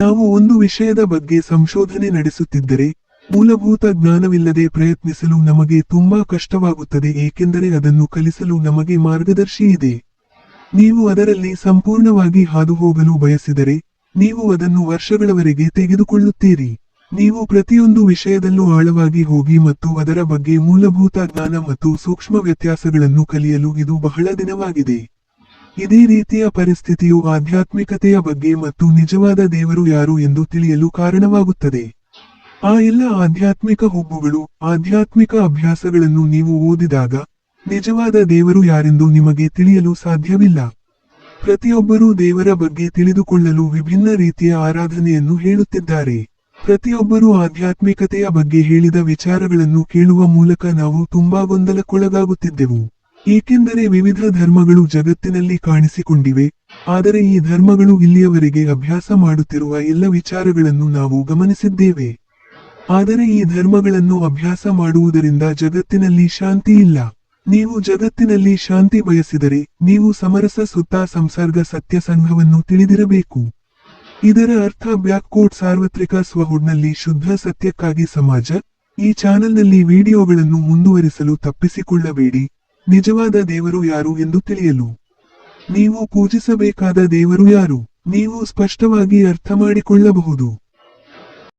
ನಾವು ಒಂದು ವಿಷಯದ ಬಗ್ಗೆ ಸಂಶೋಧನೆ ನಡೆಸುತ್ತಿದ್ದರೆ ಮೂಲಭೂತ ಜ್ಞಾನವಿಲ್ಲದೆ ಪ್ರಯತ್ನಿಸಲು ನಮಗೆ ತುಂಬಾ ಕಷ್ಟವಾಗುತ್ತದೆ, ಏಕೆಂದರೆ ಅದನ್ನು ಕಲಿಸಲು ನಮಗೆ ಮಾರ್ಗದರ್ಶಿ ಇದೆ. ನೀವು ಅದರಲ್ಲಿ ಸಂಪೂರ್ಣವಾಗಿ ಹಾದುಹೋಗಲು ಬಯಸಿದರೆ ನೀವು ಅದನ್ನು ವರ್ಷಗಳವರೆಗೆ ತೆಗೆದುಕೊಳ್ಳುತ್ತೀರಿ. ನೀವು ಪ್ರತಿಯೊಂದು ವಿಷಯದಲ್ಲೂ ಆಳವಾಗಿ ಹೋಗಿ ಮತ್ತು ಅದರ ಬಗ್ಗೆ ಮೂಲಭೂತ ಜ್ಞಾನ ಮತ್ತು ಸೂಕ್ಷ್ಮ ವ್ಯತ್ಯಾಸಗಳನ್ನು ಕಲಿಯಲು ಇದು ಬಹಳ ದಿನವಾಗಿದೆ. ಇದೇ ರೀತಿಯ ಪರಿಸ್ಥಿತಿಯು ಆಧ್ಯಾತ್ಮಿಕತೆಯ ಬಗ್ಗೆ ಮತ್ತು ನಿಜವಾದ ದೇವರು ಯಾರು ಎಂದು ತಿಳಿಯಲು ಕಾರಣವಾಗುತ್ತದೆ. ಆ ಎಲ್ಲ ಆಧ್ಯಾತ್ಮಿಕ ಹುಬ್ಬುಗಳು, ಆಧ್ಯಾತ್ಮಿಕ ಅಭ್ಯಾಸಗಳನ್ನು ನೀವು ಓದಿದಾಗ ನಿಜವಾದ ದೇವರು ಯಾರೆಂದು ನಿಮಗೆ ತಿಳಿಯಲು ಸಾಧ್ಯವಿಲ್ಲ. ಪ್ರತಿಯೊಬ್ಬರೂ ದೇವರ ಬಗ್ಗೆ ತಿಳಿದುಕೊಳ್ಳಲು ವಿಭಿನ್ನ ರೀತಿಯ ಆರಾಧನೆಯನ್ನು ಹೇಳುತ್ತಿದ್ದಾರೆ. ಪ್ರತಿಯೊಬ್ಬರೂ ಆಧ್ಯಾತ್ಮಿಕತೆಯ ಬಗ್ಗೆ ಹೇಳಿದ ವಿಚಾರಗಳನ್ನು ಕೇಳುವ ಮೂಲಕ ನಾವು ತುಂಬಾ ಗೊಂದಲಕ್ಕೊಳಗಾಗುತ್ತಿದ್ದೆವು. ಏಕೆಂದರೆ ವಿವಿಧ ಧರ್ಮಗಳು ಜಗತ್ತಿನಲ್ಲಿ ಕಾಣಿಸಿಕೊಂಡಿವೆ, ಆದರೆ ಈ ಧರ್ಮಗಳು ಇಲ್ಲಿಯವರೆಗೆ ಅಭ್ಯಾಸ ಮಾಡುತ್ತಿರುವ ಎಲ್ಲ ವಿಚಾರಗಳನ್ನು ನಾವು ಗಮನಿಸಿದ್ದೇವೆ. ಆದರೆ ಈ ಧರ್ಮಗಳನ್ನು ಅಭ್ಯಾಸ ಮಾಡುವುದರಿಂದ ಜಗತ್ತಿನಲ್ಲಿ ಶಾಂತಿ ಇಲ್ಲ. ನೀವು ಜಗತ್ತಿನಲ್ಲಿ ಶಾಂತಿ ಬಯಸಿದರೆ ನೀವು ಸಮರಸ ಸುತ್ತ ಸಂಸರ್ಗ ಸತ್ಯ ಸಂಘವನ್ನು ತಿಳಿದಿರಬೇಕು. ಇದರ ಅರ್ಥ ಬ್ಯಾಕ್ಕೋಟ್ ಸಾರ್ವತ್ರಿಕ ಸ್ವಹುಡ್ನಲ್ಲಿ ಶುದ್ಧ ಸತ್ಯಕ್ಕಾಗಿ ಸಮಾಜ, ಈ ಚಾನೆಲ್ನಲ್ಲಿ ವಿಡಿಯೋಗಳನ್ನು ಮುಂದುವರಿಸಲು ತಪ್ಪಿಸಿಕೊಳ್ಳಬೇಡಿ. ನಿಜವಾದ ದೇವರು ಯಾರು ಎಂದು ತಿಳಿಯಲು? ನೀವು ಪೂಜಿಸಬೇಕಾದ ದೇವರು ಯಾರು? ನೀವು ಸ್ಪಷ್ಟವಾಗಿ ಅರ್ಥ ಮಾಡಿಕೊಳ್ಳಬಹುದು